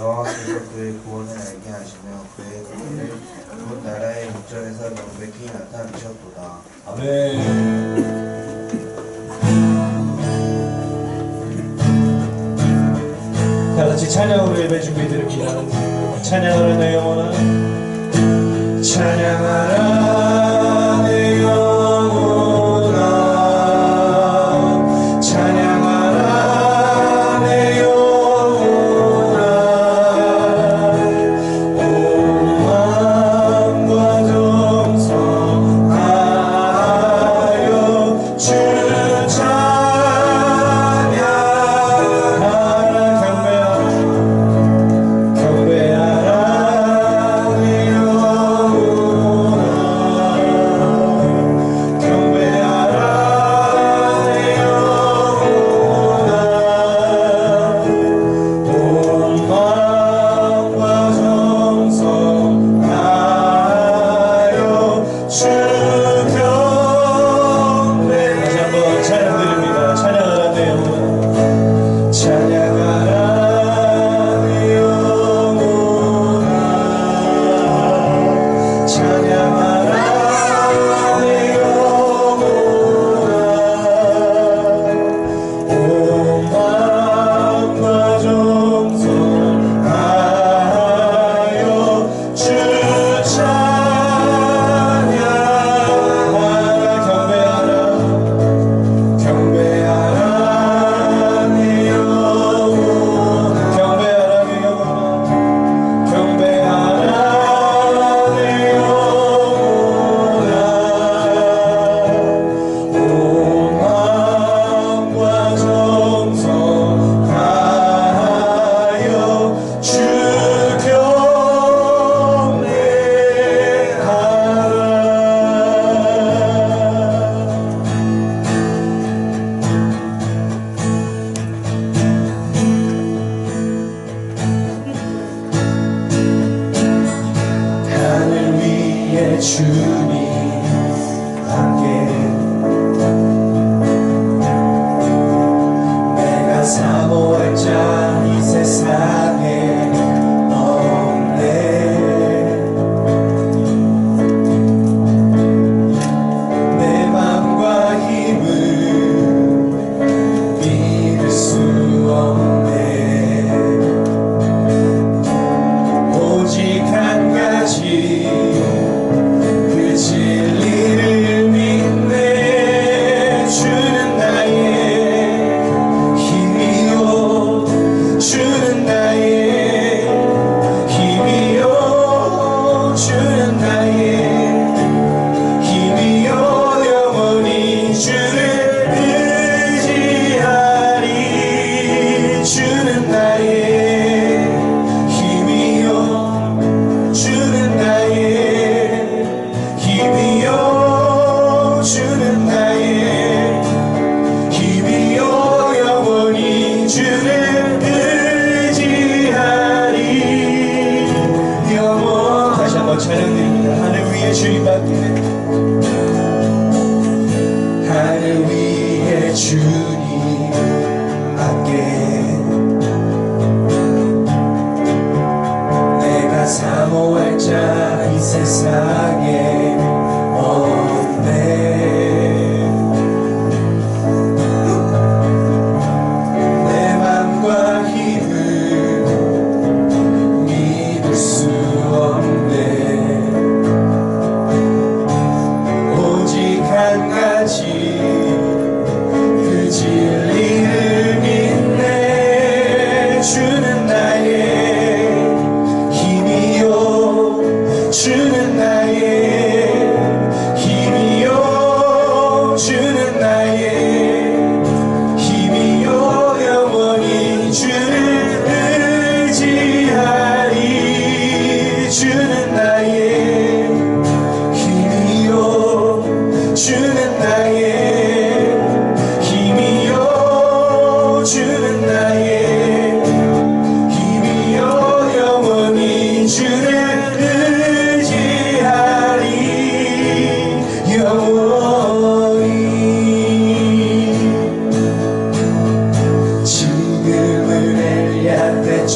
여호와께서 그의 구원을 알게 하시며 그의 구원을 곧 나라의 목전에서 명백히 나타내셨도다. 아멘. 다 같이 찬양으로 예배 준비드립니다. 찬양하라 내 영혼아 찬양하라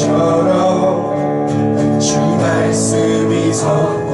것처럼 주 말씀이 서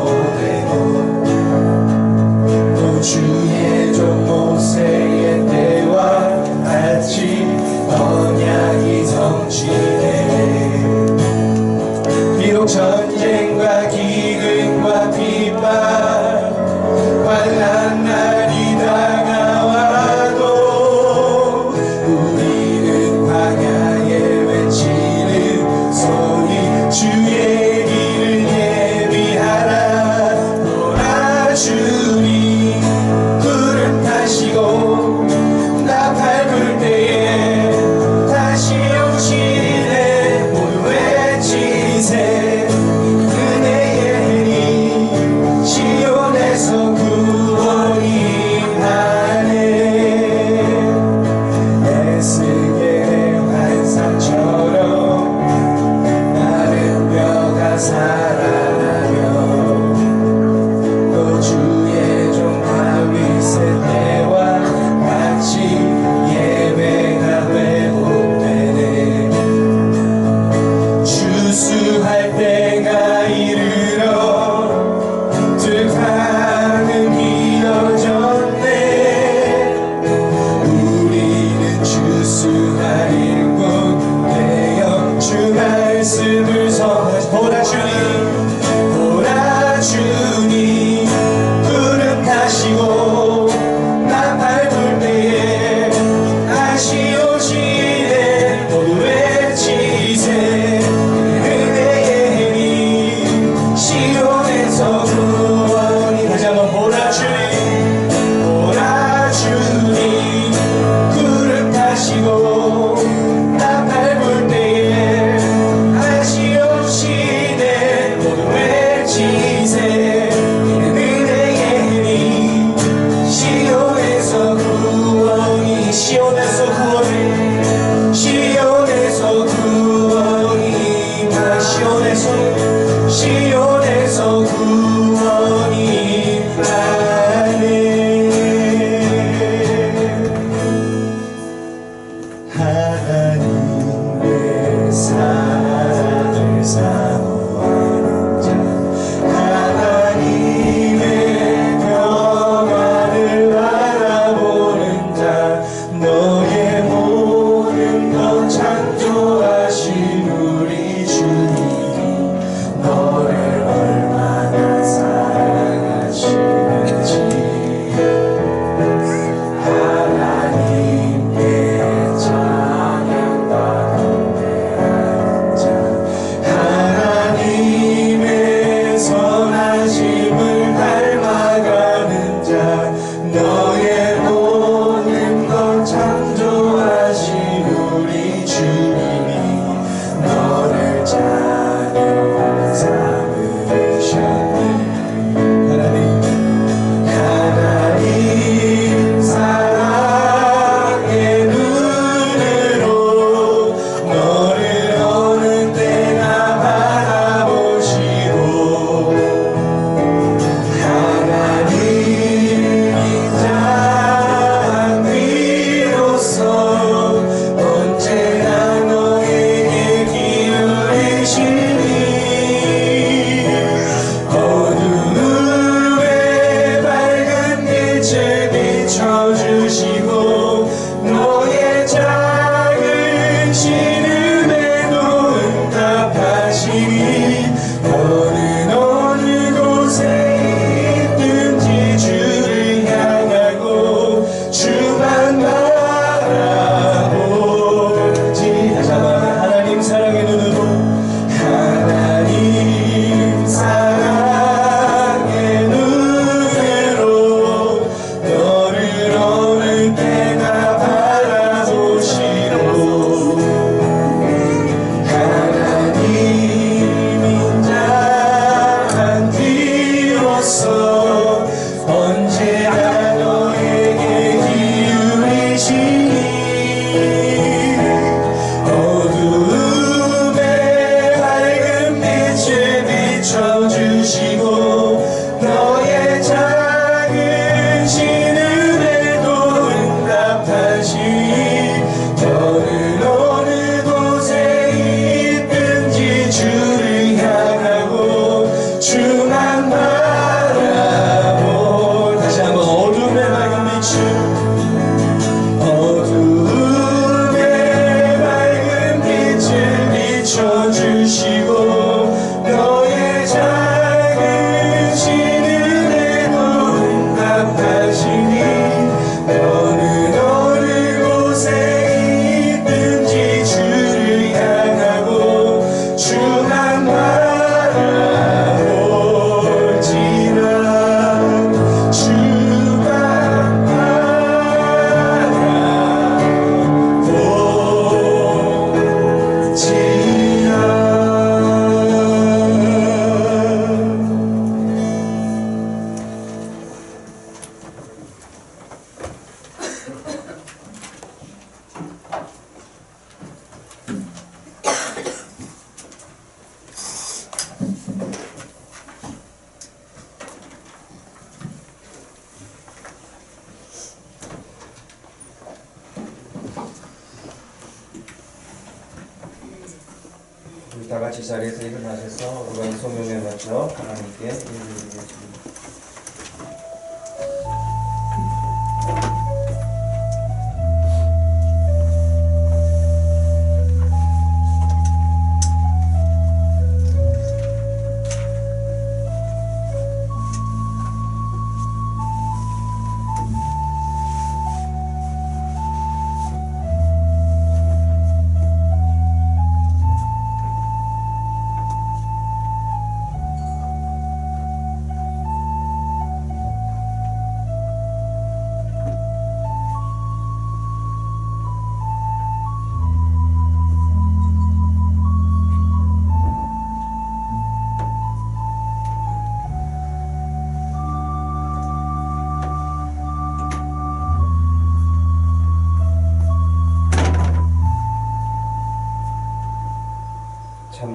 you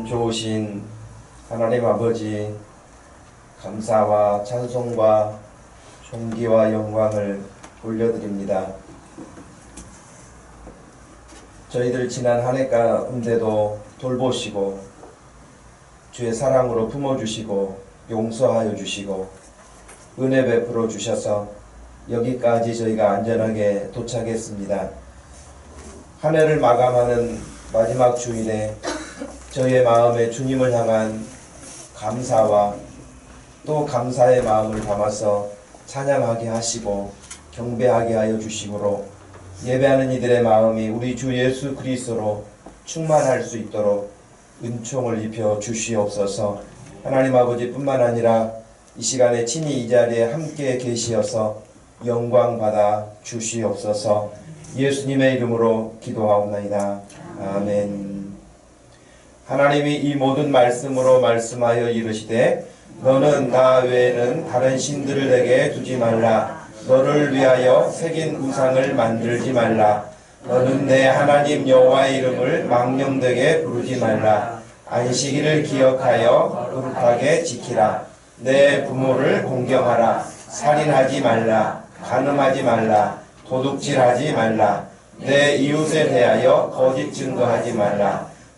좋으신 하나님 아버지 감사와 찬송과 존귀와 영광을 올려드립니다. 저희들 지난 한 해 가운데도 돌보시고 주의 사랑으로 품어주시고 용서하여 주시고 은혜 베풀어 주셔서 여기까지 저희가 안전하게 도착했습니다. 한 해를 마감하는 마지막 주일에 저희의 마음에 주님을 향한 감사와 또 감사의 마음을 담아서 찬양하게 하시고 경배하게 하여 주심으로 예배하는 이들의 마음이 우리 주 예수 그리스도로 충만할 수 있도록 은총을 입혀 주시옵소서. 하나님 아버지뿐만 아니라 이 시간에 친히 이 자리에 함께 계시어서 영광 받아 주시옵소서. 예수님의 이름으로 기도하옵나이다. 아멘. 하나님이 이 모든 말씀으로 말씀하여 이르시되 너는 나 외에는 다른 신들을 내게 두지 말라. 너를 위하여 새긴 우상을 만들지 말라. 너는 내 하나님 여호와의 이름을 망령되게 부르지 말라. 안식일을 기억하여 거룩하게 지키라. 내 부모를 공경하라. 살인하지 말라. 간음하지 말라. 도둑질하지 말라. 내 이웃에 대하여 거짓 증거하지 말라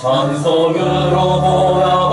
찬송으로 보답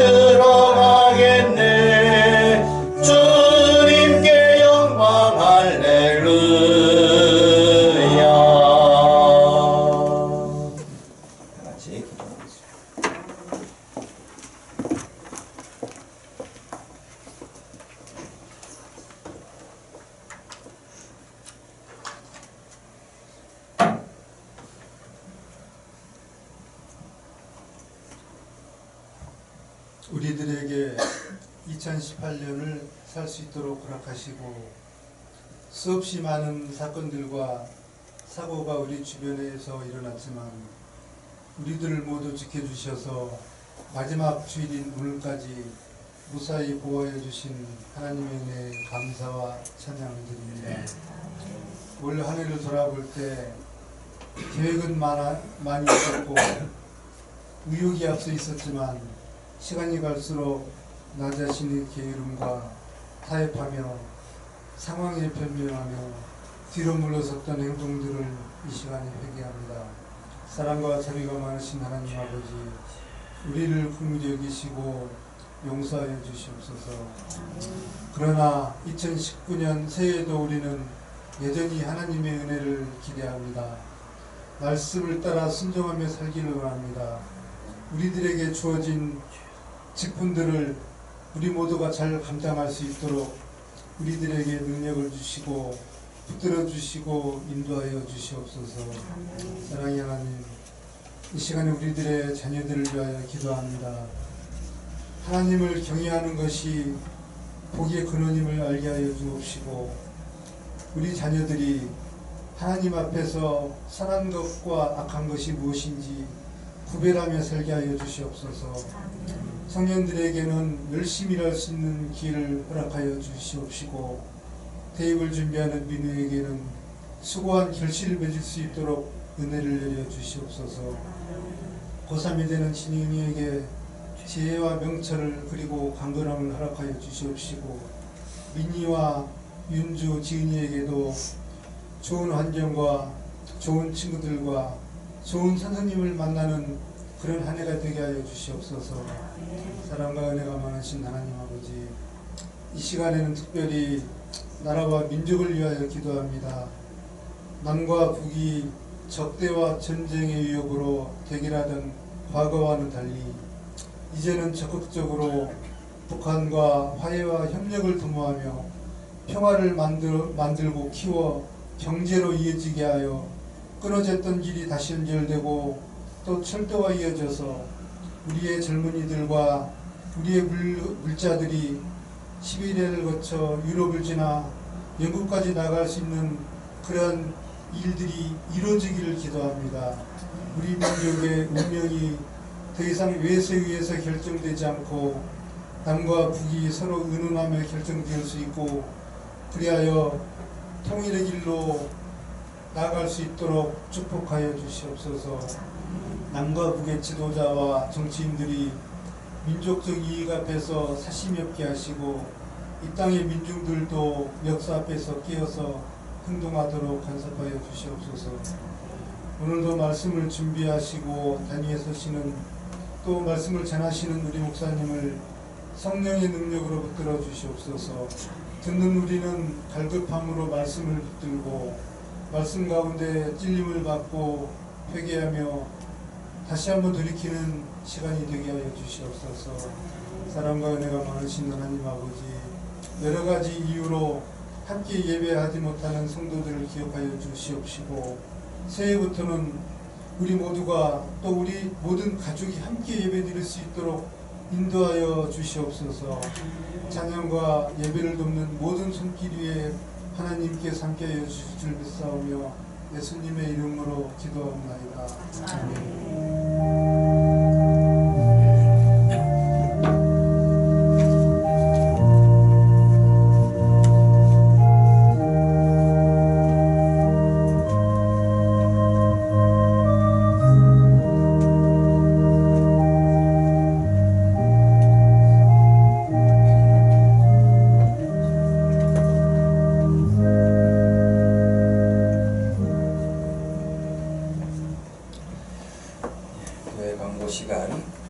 속히 주변에서 일어났지만 우리들을 모두 지켜주셔서 마지막 주일인 오늘까지 무사히 보호해 주신 하나님의 은혜에 감사와 찬양을 드립니다. 올 한 해를 돌아볼 때 계획은 많아, 많이 있었고 의욕이 앞서 있었지만 시간이 갈수록 나 자신의 게으름과 타협하며 상황에 변명하며 뒤로 물러섰던 행동들을 이 시간에 회개합니다. 사랑과 자비가 많으신 하나님 아버지, 우리를 긍휼히 여기시고 용서하여 주시옵소서. 그러나 2019년 새해에도 우리는 여전히 하나님의 은혜를 기대합니다. 말씀을 따라 순종하며 살기를 원합니다. 우리들에게 주어진 직분들을 우리 모두가 잘 감당할 수 있도록 우리들에게 능력을 주시고 붙들어 주시고 인도하여 주시옵소서. 사랑의 하나님, 이 시간에 우리들의 자녀들을 위하여 기도합니다. 하나님을 경외하는 것이 복의 근원임을 알게 하여 주옵시고 우리 자녀들이 하나님 앞에서 선한 것과 악한 것이 무엇인지 구별하며 살게 하여 주시옵소서. 청년들에게는 열심히 일할 수 있는 기회를 허락하여 주시옵시고 대입을 준비하는 민우에게는 수고한 결실을 맺을 수 있도록 은혜를 내려 주시옵소서. 고3이 되는 진영이에게 지혜와 명철을 그리고 강건함을 허락하여 주시옵시고 민희와 윤주, 지은이에게도 좋은 환경과 좋은 친구들과 좋은 선생님을 만나는 그런 한 해가 되게 하여 주시옵소서. 사랑과 은혜가 많으신 하나님 아버지, 이 시간에는 특별히 나라와 민족을 위하여 기도합니다. 남과 북이 적대와 전쟁의 위협으로 대결하던 과거와는 달리 이제는 적극적으로 북한과 화해와 협력을 도모하며 평화를 만들, 만들고 키워 경제로 이어지게 하여 끊어졌던 길이 다시 연결되고 또 철도가 이어져서 우리의 젊은이들과 우리의 물, 물자들이 시베리아를 거쳐 유럽을 지나 영국까지 나갈 수 있는 그런 일들이 이루어지기를 기도합니다. 우리 민족의 운명이 더 이상 외세 위에서 결정되지 않고 남과 북이 서로 의논하며 결정될 수 있고 그리하여 통일의 길로 나아갈 수 있도록 축복하여 주시옵소서. 남과 북의 지도자와 정치인들이 민족적 이익 앞에서 사심이 없게 하시고 이 땅의 민중들도 역사 앞에서 깨어서 행동하도록 간섭하여 주시옵소서. 오늘도 말씀을 준비하시고 단위에 서시는 또 말씀을 전하시는 우리 목사님을 성령의 능력으로 붙들어 주시옵소서. 듣는 우리는 갈급함으로 말씀을 붙들고 말씀 가운데 찔림을 받고 회개하며 다시 한번 돌이키는 시간이 되게 하여 주시옵소서. 사랑과 은혜가 많으신 하나님 아버지 여러 가지 이유로 함께 예배하지 못하는 성도들을 기억하여 주시옵시고 새해부터는 우리 모두가 또 우리 모든 가족이 함께 예배 드릴 수 있도록 인도하여 주시옵소서. 찬양과 예배를 돕는 모든 손길 위에 하나님께서 함께하여 주실 줄 믿사오며 예수님의 이름으로 기도합니다. 아멘. Música